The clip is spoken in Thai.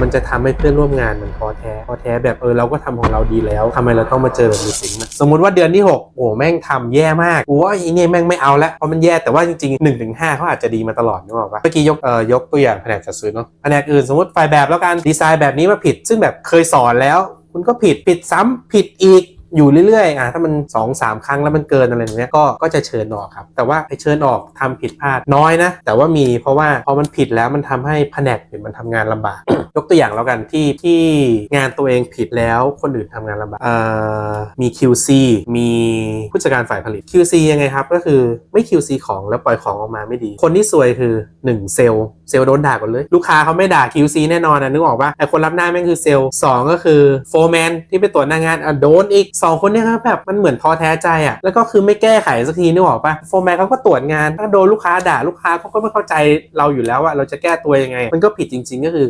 มันจะทำให้เพื่อนร่วมงานมันท้อแท้ท้อแท้แบบเออเราก็ทำของเราดีแล้วทำไมเราต้องมาเจอแบบนี้สิงนะสมมุติว่าเดือนที่ 6 โอ้แม่งทำแย่มากกูว่าอีเนี่ยแม่งไม่เอาละเพราะมันแย่แต่ว่าจริงๆ1นถึงหเขาอาจจะดีมาตลอดนึกออกปะเมื่อกี้ยกเอ่อยกตัวอย่างแผนกจัดซื้อเนาะแผนกอื่นสมมติฝ่ายแบบแล้วกันดีไซน์แบบนี้มาผิด ซึ่งแบบเคยสอนแล้ว คุณก็ผิดผิดซ้ำผิดอีก อยู่เรื่อยๆอะถ้ามัน2อสามครั้งแล้วมันเกินอะไรอย่างเงี้ยก็ก็จะเชิญออกครับ แต่ว่าไอ้เชิญออกทำผิดพลาดน้อยนะ แต่ว่ามีเพราะว่าพอมันผิดแล้วมันทำให้แผนกอื่นมันทำงานลำบาก ยกตัวอย่างแล้วกันที่ที่งานตัวเองผิดแล้วคนอื่นทำงานลำบากมี QC มีผู้จัดการฝ่ายผลิต QC ยังไงครับ ก็คือไม่ QC ของแล้วปล่อยของออกมาไม่ดี คนที่ซวยคือ 1 เซลล์เซลล์โดนด่าก่อนเลย ลูกค้าเขาไม่ด่า QC แน่นอนนะนึกออกปะไอคนรับหน้าแม่งคือเซลล์สองก็คือโฟร์แมนที่ไปตรวจหน้างานอะโดนอีกสองคนเนี่ยครับแบบมันเหมือนท้อแท้ใจอะแล้วก็คือไม่แก้ไขสักทีนึกออกปะโฟร์แมนเขาก็ตรวจงานถ้าโดนลูกค้าด่าลูกค้าเขาก็ไม่เข้าใจเราอยู่แล้วว่าเราจะแก้ตัวยังไง มันก็ผิดจริง ๆ ก็คือ